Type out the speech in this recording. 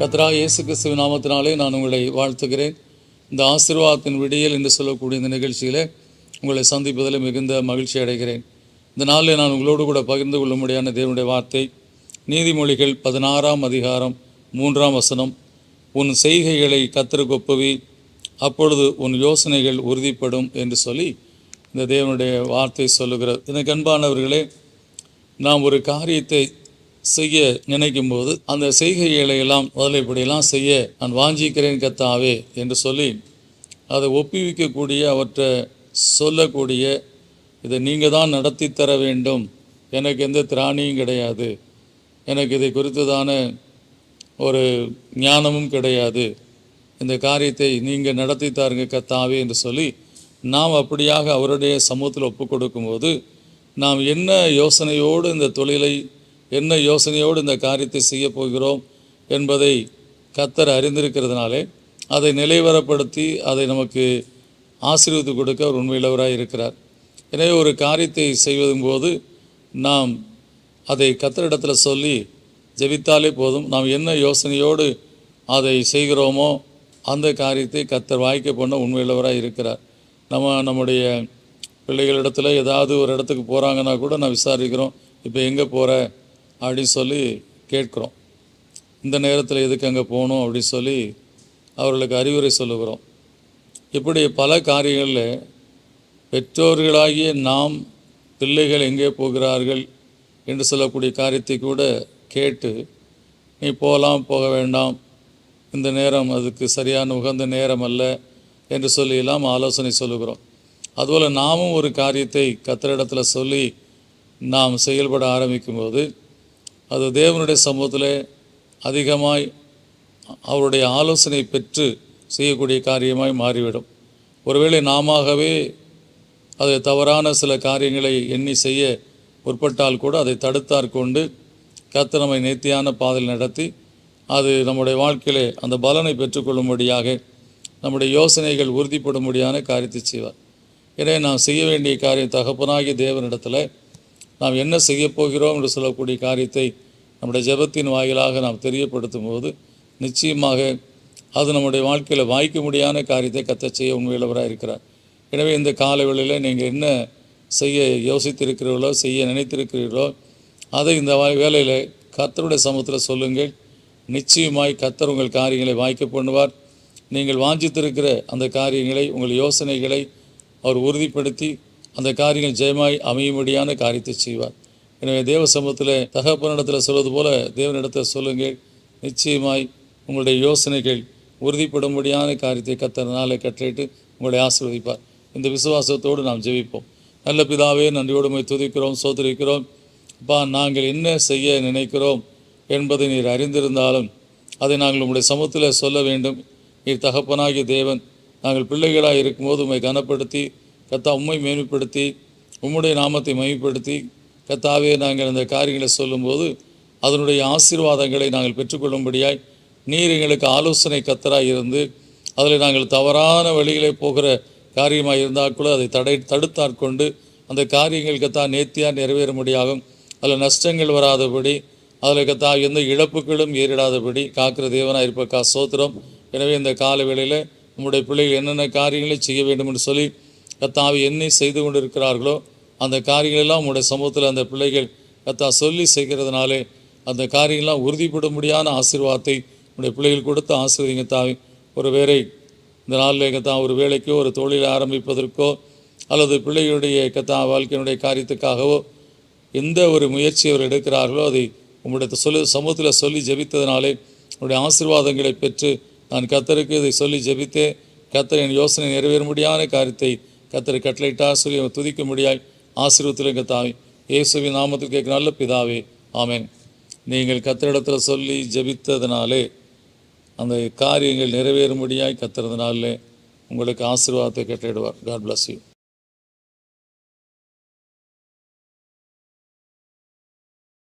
கத்ரா இயேசு கிறிஸ்துவ நாமத்தினாலே நான் உங்களை வாழ்த்துகிறேன். இந்த ஆசீர்வாதத்தின் விடியல் என்று சொல்லக்கூடிய இந்த நிகழ்ச்சியில் உங்களை சந்திப்பதில் மிகுந்த மகிழ்ச்சி அடைகிறேன். இந்த நாளில் நான் உங்களோடு கூட பகிர்ந்து கொள்ளும்படியான தேவனுடைய வார்த்தை நீதிமொழிகள் பதினாறாம் அதிகாரம் மூன்றாம் வசனம் உன் செய்கைகளை கத்தருக்கு ஒப்புவி அப்பொழுது உன் யோசனைகள் உறுதிப்படும் என்று சொல்லி இந்த தேவனுடைய வார்த்தை சொல்லுகிறது. எனக்கு அன்பானவர்களே நாம் ஒரு காரியத்தை செய்ய நினைக்கும் போது அந்த செய்கைகளை எல்லாம் முதல்ல இப்படியெல்லாம் செய்ய நான் வாஞ்சிக்கிறேன் கத்தாவே என்று சொல்லி அதை ஒப்புவிக்கக்கூடிய அவற்றை சொல்லக்கூடிய இதை நீங்கள் தான் நடத்தி தர வேண்டும். எனக்கு எந்த திராணியும் கிடையாது. எனக்கு இதை குறித்ததான ஒரு ஞானமும் கிடையாது. இந்த காரியத்தை நீங்கள் நடத்தி தாருங்க கத்தாவே என்று சொல்லி நாம் அப்படியாக அவருடைய சமூகத்தில் ஒப்பு கொடுக்கும்போது நாம் என்ன யோசனையோடு இந்த தொழிலை என்ன யோசனையோடு இந்த காரியத்தை செய்ய போகிறோம் என்பதை கத்தர் அறிந்திருக்கிறதுனாலே அதை நிலைவரப்படுத்தி அதை நமக்கு ஆசீர்வதித்து கொடுக்க அவர் உண்மையிலவராக இருக்கிறார். எனவே ஒரு காரியத்தை செய்வதும் போது நாம் அதை கத்தரிடத்தில் சொல்லி ஜெபித்தாலே போதும். நாம் என்ன யோசனையோடு அதை செய்கிறோமோ அந்த காரியத்தை கத்தர் வாய்க்க பண்ண உண்மையுள்ளவராக இருக்கிறார். நம்ம நம்முடைய பிள்ளைகளிடத்தில் ஏதாவது ஒரு இடத்துக்கு போகிறாங்கன்னா கூட நான் விசாரிக்கிறோம். இப்போ எங்கே போகிற அப்படின்னு சொல்லி கேட்குறோம். இந்த நேரத்தில் எதுக்கு அங்கே போகணும் அப்படின்னு சொல்லி அவர்களுக்கு அறிவுரை சொல்லுகிறோம். இப்படி பல காரியங்களில் பெற்றோர்களாகிய நாம் பிள்ளைகள் எங்கே போகிறார்கள் என்று சொல்லக்கூடிய காரியத்தை கூட கேட்டு நீ போகலாம் போக வேண்டாம். இந்த நேரம் அதுக்கு சரியான உகந்த நேரம் அல்ல என்று சொல்லியெல்லாம் ஆலோசனை சொல்லுகிறோம். அதுபோல் நாமும் ஒரு காரியத்தை கத்திரிடத்தில் சொல்லி நாம் செயல்பட ஆரம்பிக்கும்போது அது தேவனுடைய சமூகத்தில் அதிகமாய் அவருடைய ஆலோசனை பெற்று செய்யக்கூடிய காரியமாய் மாறிவிடும். ஒருவேளை நாமவே அது தவறான சில காரியங்களை எண்ணி செய்ய முற்பட்டால் கூட அதை தடுத்தார் கொண்டு கர்த்தர் நம்மை நேர்த்தியான பாதையில் நடத்தி அது நம்முடைய வாழ்க்கையிலே அந்த பலனை பெற்றுக்கொள்ளும்படியாக நம்முடைய யோசனைகள் உறுதிப்படும்படியான காரியத்தை செய்வார். எனவே நாம் செய்ய வேண்டிய காரியம் தகப்பனாகிய தேவனிடத்தில் நாம் என்ன செய்ய போகிறோம் என்று சொல்லக்கூடிய காரியத்தை நம்முடைய ஜெபத்தின் வாயிலாக நாம் தெரியப்படுத்தும் போது நிச்சயமாக அது நம்முடைய வாழ்க்கையில் வாய்க்க முடியாத காரியத்தை கத்த செய்ய உண்மையுள்ளவராக இருக்கிறார். எனவே இந்த காலவெளியில் நீங்கள் என்ன செய்ய யோசித்திருக்கிறீர்களோ செய்ய நினைத்திருக்கிறீர்களோ அதை இந்த வா- வேலையில் கத்தருடைய சமூகத்தில் சொல்லுங்கள். நிச்சயமாய் கத்தர் உங்கள் காரியங்களை வாய்க்க பண்ணுவார். நீங்கள் வாஞ்சித்திருக்கிற அந்த காரியங்களை உங்கள் யோசனைகளை அவர் உறுதிப்படுத்தி அந்த காரியங்கள் ஜெயமாய் அமையும்படியான காரியத்தை செய்வார். எனவே தேவ சமூகத்தில் தகப்பனிடத்தில் சொல்வது போல தேவனிடத்தில் சொல்லுங்கள் நிச்சயமாய் உங்களுடைய யோசனைகள் உறுதிப்படும்படியான காரியத்தை கத்தரனாலே கட்டளையிட்டு உங்களை ஆசீர்வதிப்பார். இந்த விசுவாசத்தோடு நாம் ஜெபிப்போம். நல்ல பிதாவே நன்றியோடு போய் துதிக்கிறோம் சோதரிக்கிறோம். அப்பா நாங்கள் என்ன செய்ய நினைக்கிறோம் என்பதை நீர் அறிந்திருந்தாலும் அதை நாங்கள் உங்களுடைய சமூகத்தில் சொல்ல வேண்டும். நீர் தகப்பனாகிய தேவன் நாங்கள் பிள்ளைகளாக இருக்கும்போது உண்மை கனப்படுத்தி கத்தா உண்மை மேம்படுத்தி உம்முடைய நாமத்தை மையப்படுத்தி கத்தாவே நாங்கள் அந்த காரியங்களை சொல்லும்போது அதனுடைய ஆசீர்வாதங்களை நாங்கள் பெற்றுக்கொள்ளும்படியாய் நீர் எங்களுக்கு ஆலோசனை கத்தராக இருந்து அதில் நாங்கள் தவறான வழியிலே போகிற காரியமாக இருந்தால் கூட அதை தடை தடுத்தாற்கொண்டு அந்த காரியங்கள் கத்தா நேர்த்தியாக நிறைவேறும்படியாகும் அதில் நஷ்டங்கள் வராதபடி அதில் கத்தா எந்த இழப்புகளும் ஏறிடாதபடி காக்கிற தேவனாக இருப்பக்கா சோத்திரம் எனவே இந்த கால வேளையில் நம்முடைய பிள்ளைகள் என்னென்ன காரியங்களை செய்ய வேண்டும் என்று சொல்லி கத்தாவை என்ன செய்து கொண்டிருக்கிறார்களோ அந்த காரியங்களெல்லாம் உங்களுடைய சமூகத்தில் அந்த பிள்ளைகள் கத்தா சொல்லி செய்கிறதுனாலே அந்த காரியங்கள்லாம் உறுதிப்படும்படியான ஆசீர்வாதத்தை உங்களுடைய பிள்ளைகள் கொடுத்து ஆசீர்வதிங்க தாவி. ஒரு வேலை இந்த நாளில் கத்தா ஒரு வேலைக்கோ ஒரு தொழிலை ஆரம்பிப்பதற்கோ அல்லது பிள்ளைகளுடைய கத்தா வாழ்க்கையினுடைய காரியத்துக்காகவோ எந்த ஒரு முயற்சி அவர் எடுக்கிறார்களோ அதை உங்களுடைய சொல்லி சமூகத்தில் சொல்லி ஜெபித்ததினாலே உங்களுடைய ஆசீர்வாதங்களை பெற்று நான் கத்தருக்கு இதை சொல்லி ஜெபித்தே கத்தர் என் யோசனை முடியாத காரியத்தை கத்தரை கட்டளையிட்டா சொல்லி துதிக்க முடியாய் ஆசீர்வத்தில் கத்தாவே இயேசுவின் நாமத்தில் கேட்க நல்ல பிதாவே ஆமேன். நீங்கள் கத்திரிடத்தில் சொல்லி ஜபித்ததுனாலே அந்த காரியங்கள் நிறைவேறும்படியாய் கத்துறதுனாலே உங்களுக்கு ஆசீர்வாதத்தை கட்டிடுவார் காட் பிளஸ் யூ